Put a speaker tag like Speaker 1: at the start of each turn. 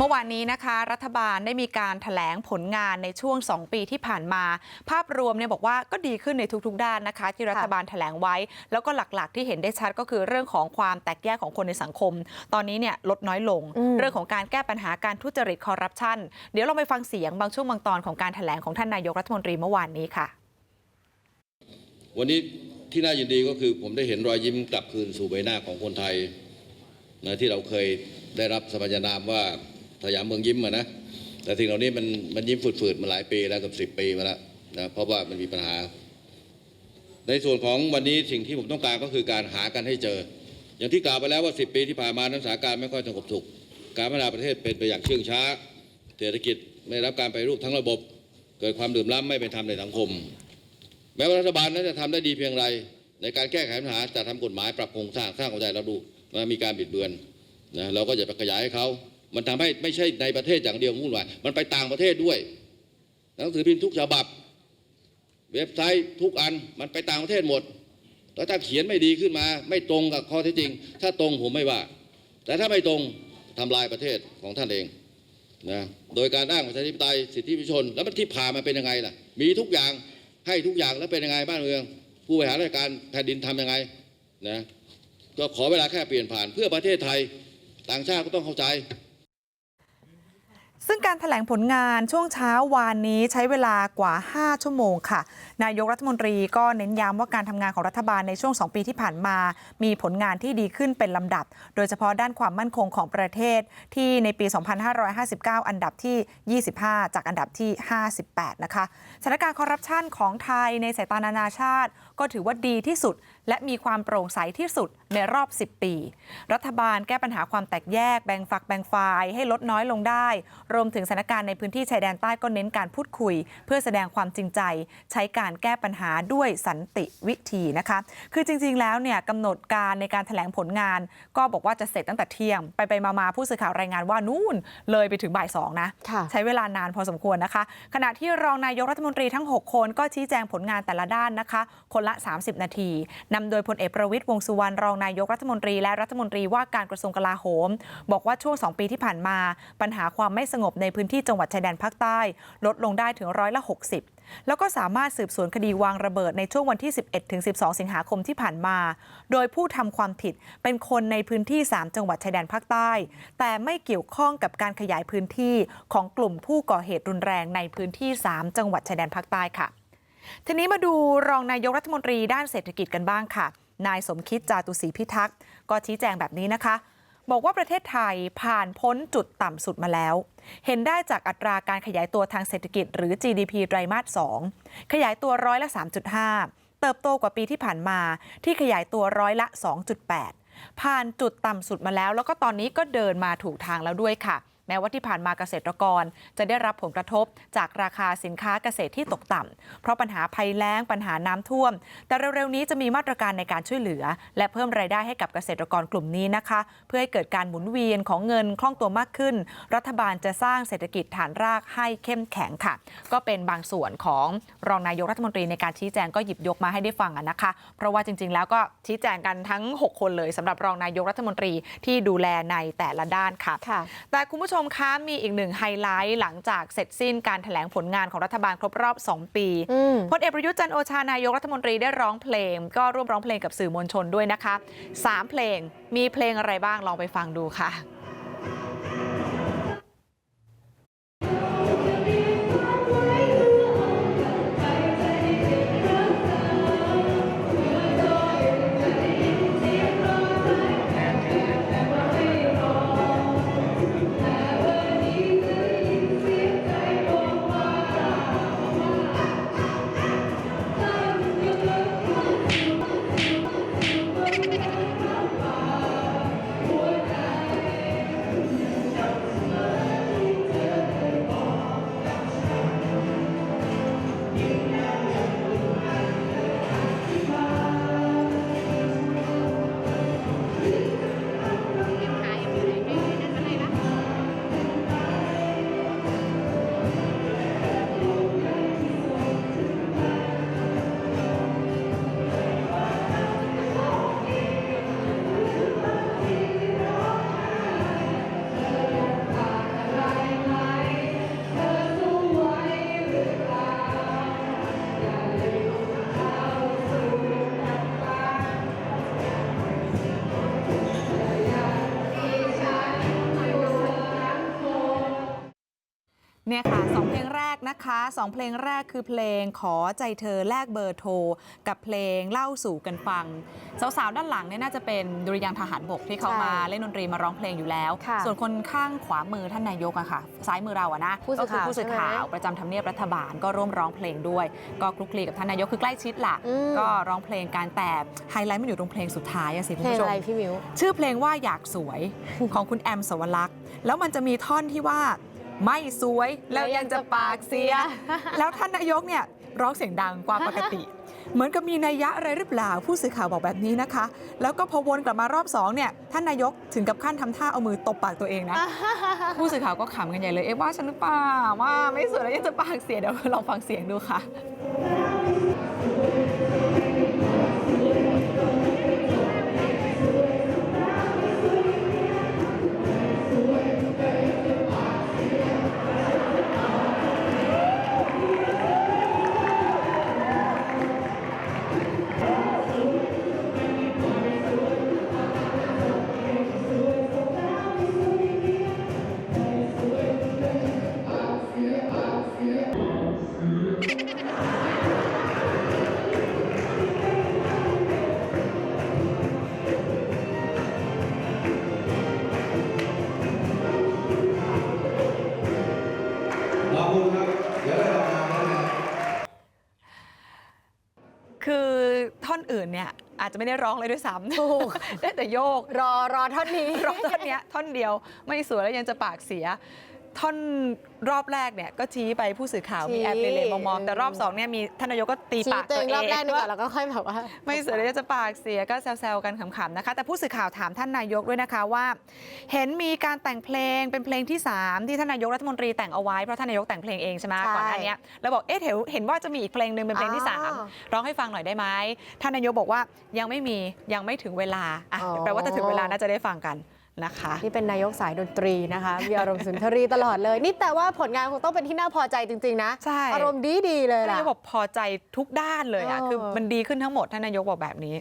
Speaker 1: เมื่อวานนี้นะคะรัฐบาลได้มีการถแถลงผลงานในช่วง 2 ปีที่ผ่านมา ภาพรวมเนี่ยบอกว่าก็ดีขึ้นในทุกๆ ด้านนะคะ ที่รัฐบาลแถลงไว้ แล้วก็หลักๆ ที่เห็นได้ชัดก็คือเรื่องของความแตกแยกของคนในสังคม ตอนนี้เนี่ยลดน้อยลง
Speaker 2: อืม
Speaker 1: เรื่องของการแก้ปัญหาการทุจริตคอร์รัปชันเดี๋ยวเราไปฟังเสียงบางช่วงบางตอนของการถแถลงของท่านนายกรัฐมนตรีเมื่อวานนี้ค่ะ
Speaker 3: วันนี้ที่น่ายินดีก็คือผมได้เห็นรอยยิ้มกลับคืนสู่ใบหน้าของคนไทยนะที่เราเคยได้รับสมัญนามว่า สยามเมืองยิ้มอะนะแต่สิ่งเหล่านี้มันมันยิ้มฝืดๆมาหลายปีแล้วเกับสิบปีมาแล้วนะเพราะว่ามันมีปัญหา ในส่วนของวันนี้สิ่งที่ผมต้องการก็คือการหากันให้เจอ อย่างที่กล่าวไปแล้วว่า10ปีที่ผ่านมานั้นสถานการณ์ไม่ค่อยสงบสุข การพัฒนาประเทศเป็นไปอย่างเชื่องช้า เศรษฐกิจไม่รับการไปรูปทั้งระบบ เกิดความเหลื่อมล้ำไม่เป็นธรรมในสังคม แม้ว่ารัฐบาลนั้นจะทำได้ดีเพียงไร ในการแก้ไขปัญหาจัดทำกฎหมายปรับโครงสร้างสร้างความเข้าใจเราดูว่ามีการบิดเบือนนะเราก็อย่าไปขยายให้เขา มันทำให้ไม่ใช่ในประเทศอย่างเดียววุ่นวายมันไปต่างประเทศด้วย หนังสือพิมพ์ทุกฉบับ เว็บไซต์ทุกอันมันไปต่างประเทศหมด แล้วถ้าเขียนไม่ดีขึ้นมา ไม่ตรงกับข้อเท็จจริง ถ้าตรงผมไม่ว่า แต่ถ้าไม่ตรงทำลายประเทศของท่านเองนะโดยการอ้างประชาธิปไตยสิทธิประชาชน แล้วมันที่ผ่านมาเป็นยังไงล่ะ มีทุกอย่างให้ทุกอย่างแล้วเป็นยังไงบ้านเมือง ผู้บริหารราชการแผ่นดินทำยังไงนะก็ขอเวลาแค่เปลี่ยนผ่านเพื่อประเทศไทยต่างชาติก็ต้องเข้าใจ
Speaker 1: ซึ่งการถแถลงผลงานช่วงเช้าวานนี้ใช้เวลากว่า 5 ชั่วโมงค่ะ นายกรัฐมนตรีก็เน้นย้ำว่าการทำงานของรัฐบาลในช่วง 2 ปีที่ผ่านมา มีผลงานที่ดีขึ้นเป็นลำดับ โดยเฉพาะด้านความมั่นคงของประเทศที่ในปี 2559 อันดับที่ 25 จากอันดับที่ 58 นะคะสถานการณ์คอร์รัปชันของไทยในสายตานานาชาติ ก็ถือว่าดีที่สุดและมีความโปร่งใสที่สุดในรอบ 10 ปี รัฐบาลแก้ปัญหาความแตกแยกแบ่งฝักแบ่งฝ่ายให้ลดน้อยลงได้ รวมถึงสถานการณ์ในพื้นที่ชายแดนใต้ก็เน้นการพูดคุย เพื่อแสดงความจริงใจ ใช้การแก้ปัญหาด้วยสันติวิธีนะคะ คือจริง ๆ แล้วเนี่ยกำหนดการในการแถลงผลงาน ก็บอกว่าจะเสร็จตั้งแต่เที่ยง ไปไปๆมาๆผู้สื่อข่าวรายงานว่านู่นเลยไปถึงบ่ายสองนะ
Speaker 2: ค่ะ
Speaker 1: ใช้เวลานานพอสมควรนะคะ ขณะที่รองนายกรัฐมนตรีทั้ง 6 คนก็ชี้แจงผลงานแต่ละด้านนะคะ คนละ 30 นาทีนำโดยพลเอกประวิตยวงสุวรรณรองนายกรัฐมนตรีและรัฐมนตรีว่าการกระทรวงกลาโหม บอกว่าช่วง 2 ปีที่ผ่านมา ปัญหาความไม่สงบในพื้นที่จังหวัดชายแดนภาคใต้ ลดลงได้ถึงร้อยละ 60แล้วก็สามารถสืบสวนคดีวางระเบิดในช่วงวันที่ 11 ถึง 12 สิงหาคมที่ผ่านมา โดยผู้ทำความผิดเป็นคนในพื้นที่ 3 จังหวัดชายแดนภาคใต้ แต่ไม่เกี่ยวข้องกับการขยายพื้นที่ของกลุ่มผู้ก่อเหตุรุนแรงในพื้นที่ 3 จังหวัดชายแดนภาคใต้ค่ะ ทีนี้มาดูรองนายกรัฐมนตรีด้านเศรษฐกิจกันบ้างค่ะ นายสมคิดจาตุศรีพิทักษ์ก็ชี้แจงแบบนี้นะคะ บอกว่าประเทศไทยผ่านพ้นจุดต่ำสุดมาแล้ว เห็นได้จากอัตราการขยายตัวทางเศรษฐกิจหรือ GDP ไตรมาส 2 ขยายตัวร้อยละ 3.5 เติบโตกว่าปีที่ผ่านมาที่ขยายตัวร้อยละ 2.8 ผ่านจุดต่ำสุดมาแล้ว แล้วก็ตอนนี้ก็เดินมาถูกทางแล้วด้วยค่ะ แม้ว่าที่ผ่านมาเกษตรกรจะได้รับผลกระทบจากราคาสินค้าเกษตรที่ตกต่ำเพราะปัญหาภัยแล้งปัญหาน้ำท่วม แต่เร็วๆนี้จะมีมาตรการในการช่วยเหลือ และเพิ่มรายได้ให้กับเกษตรกรกลุ่มนี้นะคะ เพื่อให้เกิดการหมุนเวียนของเงินคล่องตัวมากขึ้น รัฐบาลจะสร้างเศรษฐกิจฐานรากให้เข้มแข็งค่ะ ก็เป็นบางส่วนของรองนายกรัฐมนตรีในการชี้แจงก็หยิบยกมาให้ได้ฟังอะนะคะ เพราะว่าจริง ๆ แล้วก็ชี้แจงกันทั้ง 6 คนเลยสำหรับรองนายกรัฐมนตรีที่ดูแลในแต่ละด้านค่ะ
Speaker 2: ค่ะ
Speaker 1: แต่คุณผู้ชมคะมีอีกหนึ่งไฮไลท์หลังจากเสร็จสิ้นการถแถลงผลงานของรัฐบาลครบรอบ 2 ปี
Speaker 2: อืม
Speaker 1: พลเอกประยุทธ์จันทร์โอชานายกรัฐมนตรีได้ร้องเพลง ก็ร่วมร้องเพลงกับสื่อมวลชนด้วยนะคะ 3 เพลงมีเพลงอะไรบ้างลองไปฟังดูค่ะ
Speaker 4: เนี่
Speaker 1: ยค่ะสองเพลงแรกนะคะสองเพลงแรกคือเพลงขอใจเธอแลกเบอร์โทร กับเพลงเล่าสู่กันฟัง สาวๆ ด้านหลังเนี่ยน่าจะเป็นดุริยางค์ทหารบกที่เขา
Speaker 2: ใช่
Speaker 1: มาเล่นดนตรีมาร้องเพลงอยู่แล้ว
Speaker 2: ค่ะ
Speaker 1: ส่วนคนข้างขวามือท่านนายกอะค่ะ ซ้ายมือเราอะนะ
Speaker 2: ผู้สื่
Speaker 1: ก็
Speaker 2: อ
Speaker 1: คือ
Speaker 2: ข่าว
Speaker 1: ผู้สื่อ
Speaker 2: ใช่ไหม
Speaker 1: ข่าวประจำทำเนียบรัฐบาลก็ร่วมร้องเพลงด้วย ก็คลุกคลีกับท่านนายกคือใกล้ชิดล่ะ
Speaker 2: อืม
Speaker 1: ก็ร้องเพลงการแต่ไฮไลท์มันอยู่ตรงเพลงสุดท้ายอะสิคุณ
Speaker 2: เพลง
Speaker 1: ผู้ช
Speaker 2: อะไร
Speaker 1: ม
Speaker 2: พี่มิว
Speaker 1: ชื่อเพลงว่าอยากสวยของคุณแอมสวรักษ์แล้วมันจะมีท่อนที่ว่า ไม่สวยแล้วยังจะปากเสีย แล้วท่านนายกเนี่ยร้องเสียงดังกว่าปกติ เหมือนกับมีนัยยะอะไรหรือเปล่าผู้สื่อข่าวบอกแบบนี้นะคะ แล้วก็พอวนกลับมารอบสองเนี่ยท่านนายกถึงกับขั้นทำท่าเอามือตบปากตัวเองนะ ผู้สื่อข่าวก็ขำกันใหญ่เลยเอ๊ะว่าฉันหรือเปล่าว่าไม่สวยแล้วยังจะปากเสียเดี๋ยวลองฟังเสียงดูค่ะ เนี่ยอาจจะไม่ได้ร้องเลยด้วยซ้ำ
Speaker 2: ถูก
Speaker 1: ได้แต่โยก
Speaker 2: รอรอเท่านี้
Speaker 1: ร้องท่อนเนี้ยท่อนเดียวไม่สวยแล้วยังจะปากเสีย ท่อนรอบแรกเนี่ยก็ชี้ไปผู้สื่อข่าว
Speaker 2: ชี้
Speaker 1: มีแอบเลเลมองๆแต่รอบสองเนี่ยมีท่านนายกก็ตี
Speaker 2: ชี้
Speaker 1: ปาก
Speaker 2: ตัว
Speaker 1: ตั
Speaker 2: เอ
Speaker 1: ว
Speaker 2: ง
Speaker 1: เอ
Speaker 2: รอบแรกดีกว่า
Speaker 1: ว่า
Speaker 2: แล้วก็ค่อยแบบว่า
Speaker 1: ไม่สวยแล้วจะปากเสียก็แซวๆกันขำๆนะคะ แต่ผู้สื่อข่าวถามท่านนายกด้วยนะคะว่า เห็นมีการแต่งเพลงเป็นเพลงที่ 3 ที่ท่านนายกรัฐมนตรีแต่งเอาไว้เพราะท่านนายกแต่งเพลงเองใช่ไหม
Speaker 2: ใช่
Speaker 1: ก่อนหน้านี้แล้วบอกเอ๊ะเห็นเห็นว่าจะมีอีกเพลงหนึ่งเป็นเพลงที่
Speaker 2: อ๋อ
Speaker 1: สามร้องให้ฟังหน่อยได้ไหมท่านนายกบอกว่ายังไม่มียังไม่ถึงเวลาอะ
Speaker 2: อ๋อ
Speaker 1: แปลว่าถ้าถึงเวลาน่าจะได้ฟังกัน นะคะ
Speaker 2: นี่เป็นนายกสายดนตรีนะคะ มีอารมณ์สุนทรีตลอดเลย นี่แต่ว่าผลงานคงต้องเป็นที่น่าพอใจจริง ๆ นะ
Speaker 1: ใช่
Speaker 2: อารมณ์ดีดีๆเลย
Speaker 1: ท่าน
Speaker 2: ล่ะ
Speaker 1: นายกบอกพอใจทุกด้านเลยอะ
Speaker 2: เออ
Speaker 1: คือมันดีขึ้นทั้งหมดท่านนายกบอกแบบนี้